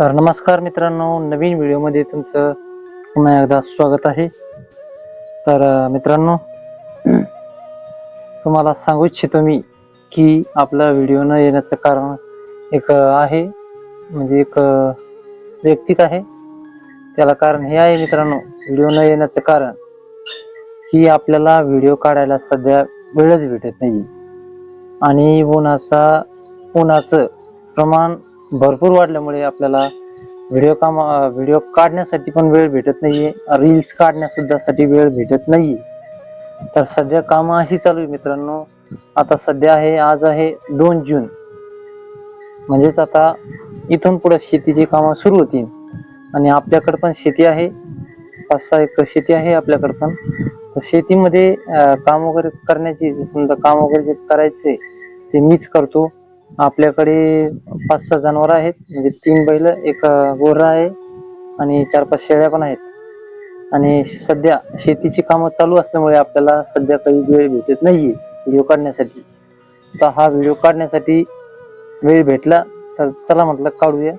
तर नमस्कार मित्रांनो नवीन व्हिडिओमध्ये तुमचं पुन्हा एकदा स्वागत आहे. तर मित्रांनो तुम्हाला सांगू इच्छितो मी की आपला व्हिडिओ न येण्याचं कारण एक आहे. म्हणजे एक वैयक्तिक आहे. त्याला कारण हे आहे मित्रांनो व्हिडिओ न येण्याचं कारण की आपल्याला व्हिडिओ काढायला सध्या वेळच भेटत नाही. आणि उन्हाचा उन्हाचं प्रमाण भरपूर वाढल्यामुळे आपल्याला व्हिडिओ काम व्हिडिओ काढण्यासाठी पण वेळ भेटत नाहीये. रील्स काढण्यासुद्धा साठी वेळ भेटत नाहीये. तर सध्या कामं अशी चालू आहे मित्रांनो. आता सध्या आहे आज आहे दोन जून. म्हणजेच आता इथून पुढे शेतीची कामं सुरू होतील. आणि आपल्याकडे पण शेती आहे. पाच सहा एकर शेती आहे आपल्याकडे पण. तर शेतीमध्ये काम वगैरे करण्याची समजा काम वगैरे जे करायचे ते मीच करतो. आपल्याकडे पाच सहा जनावर आहेत. म्हणजे तीन बैल एक गोरा आहे आणि चार पाच शेळ्या पण आहेत. आणि सध्या शेतीची कामं चालू असल्यामुळे आपल्याला सध्या काही वेळ भेटत नाहीये व्हिडिओ काढण्यासाठी. तर हा व्हिडिओ काढण्यासाठी वेळ भेटला तर चला म्हटलं काढूया.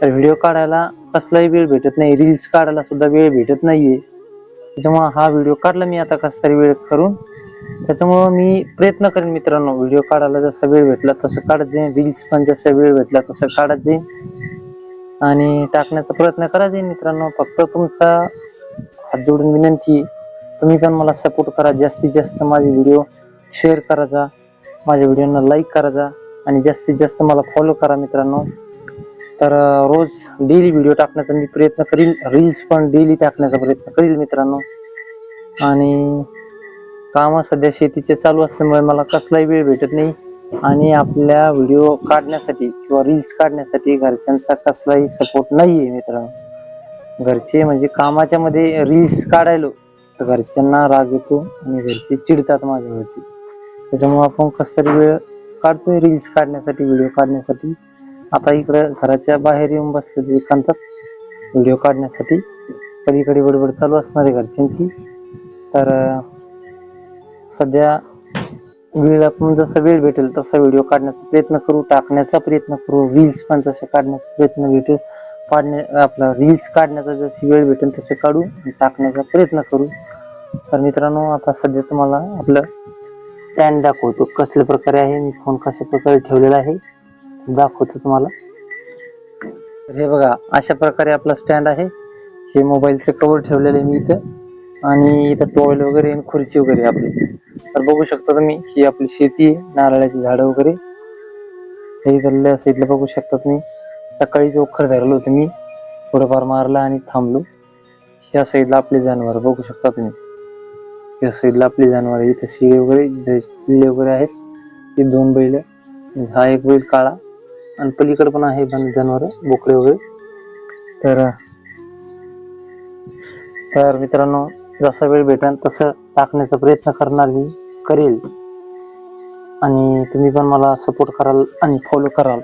तर व्हिडिओ काढायला कसलाही वेळ भेटत नाही रील्स काढायला सुद्धा वेळ भेटत नाहीये. त्याच्यामुळे हा व्हिडिओ काढला मी आता कस तरी वेळ करून त्याच्यामुळं मी प्रयत्न करेन मित्रांनो व्हिडिओ काढायला जसा वेळ भेटला तसं काढत जाईन रील्स पण जसा वेळ भेटला तसं काढत जाईन. आणि टाकण्याचा प्रयत्न करा जाईन मित्रांनो फक्त तुमचा हात जोडून विनंती तुम्ही पण मला सपोर्ट करा जास्तीत जास्त माझे व्हिडिओ शेअर करा जा माझ्या व्हिडिओना लाईक जा आणि जास्तीत जास्त मला फॉलो करा मित्रांनो. तर रोज डेली व्हिडिओ टाकण्याचा मी प्रयत्न करील रील्स पण डेली टाकण्याचा प्रयत्न करील मित्रांनो. आणि काम सध्या शेतीचे चालू असल्यामुळे मला कसलाही वेळ भेटत नाही. आणि आपल्या व्हिडिओ काढण्यासाठी किंवा रील्स काढण्यासाठी घरच्यांचा कसलाही सपोर्ट नाही आहे मित्रांनो घरचे म्हणजे कामाच्या मध्ये रील्स काढायलो तर घरच्यांना राग येतो आणि घरचे चिडतात माझ्यावरती. त्याच्यामुळे आपण कस तरी वेळ काढतोय रील्स काढण्यासाठी व्हिडिओ काढण्यासाठी. आता इकडं घराच्या बाहेर येऊन बसलेले एकांतात व्हिडिओ काढण्यासाठी. कधी कधी बडबड चालू असणार आहे घरच्यांची. तर सध्या वेळ आपण जसा वेळ भेटेल तसा व्हिडिओ काढण्याचा प्रयत्न करू टाकण्याचा प्रयत्न करू रील्स पण तसे काढण्याचा प्रयत्न भेटेल काढणे आपला रील्स काढण्याचा जशी वेळ भेटेल तसे काढू आणि टाकण्याचा प्रयत्न करू. तर मित्रांनो आता सध्या तुम्हाला आपलं स्टँड दाखवतो कसल्या प्रकारे आहे मी फोन कशा प्रकारे ठेवलेला आहे. दाखवतो तुम्हाला. तर हे बघा अशा प्रकारे आपला स्टँड आहे. हे मोबाईलचं कवर ठेवलेलं आहे मी इथं. आणि इथं टॉवेल वगैरे आणि खुर्ची वगैरे आपली. तर बघू शकता तुम्ही ही आपली शेती आहे नारळाची झाडं वगैरे. हे इथल्या साईडला बघू शकता तुम्ही. सकाळी जोखर धरलो होतं मी थोडंफार मारला आणि थांबलो. या साईडला आपले जनावर बघू शकता तुम्ही. या साईडला आपले जनावर इथे शिळे वगैरे शिळे वगैरे आहेत ते दोन बैल हा एक बैल काळा आणि पलीकडे पण आहे जनावर बोकडे वगैरे. तर तर मित्रांनो जसा वेळ भेटेल तसं टाकण्याचा प्रयत्न करणार मी करेल. आणि तुम्ही पण मला सपोर्ट कराल आणि फॉलो कराल.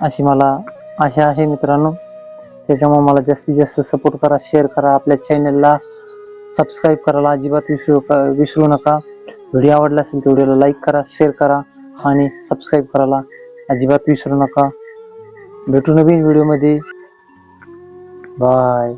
अशी मला आशा आहे मित्रांनो. त्याच्यामुळे मला जास्तीत जास्त सपोर्ट करा शेअर करा. आपल्या चॅनलला सबस्क्राईब करायला अजिबात विसरू विसरू नका. व्हिडिओ आवडला असेल तर व्हिडिओला लाईक करा शेअर करा आणि सबस्क्राईब करायला अजिबात विसरू नका. भेटू नवीन व्हिडिओमध्ये बाय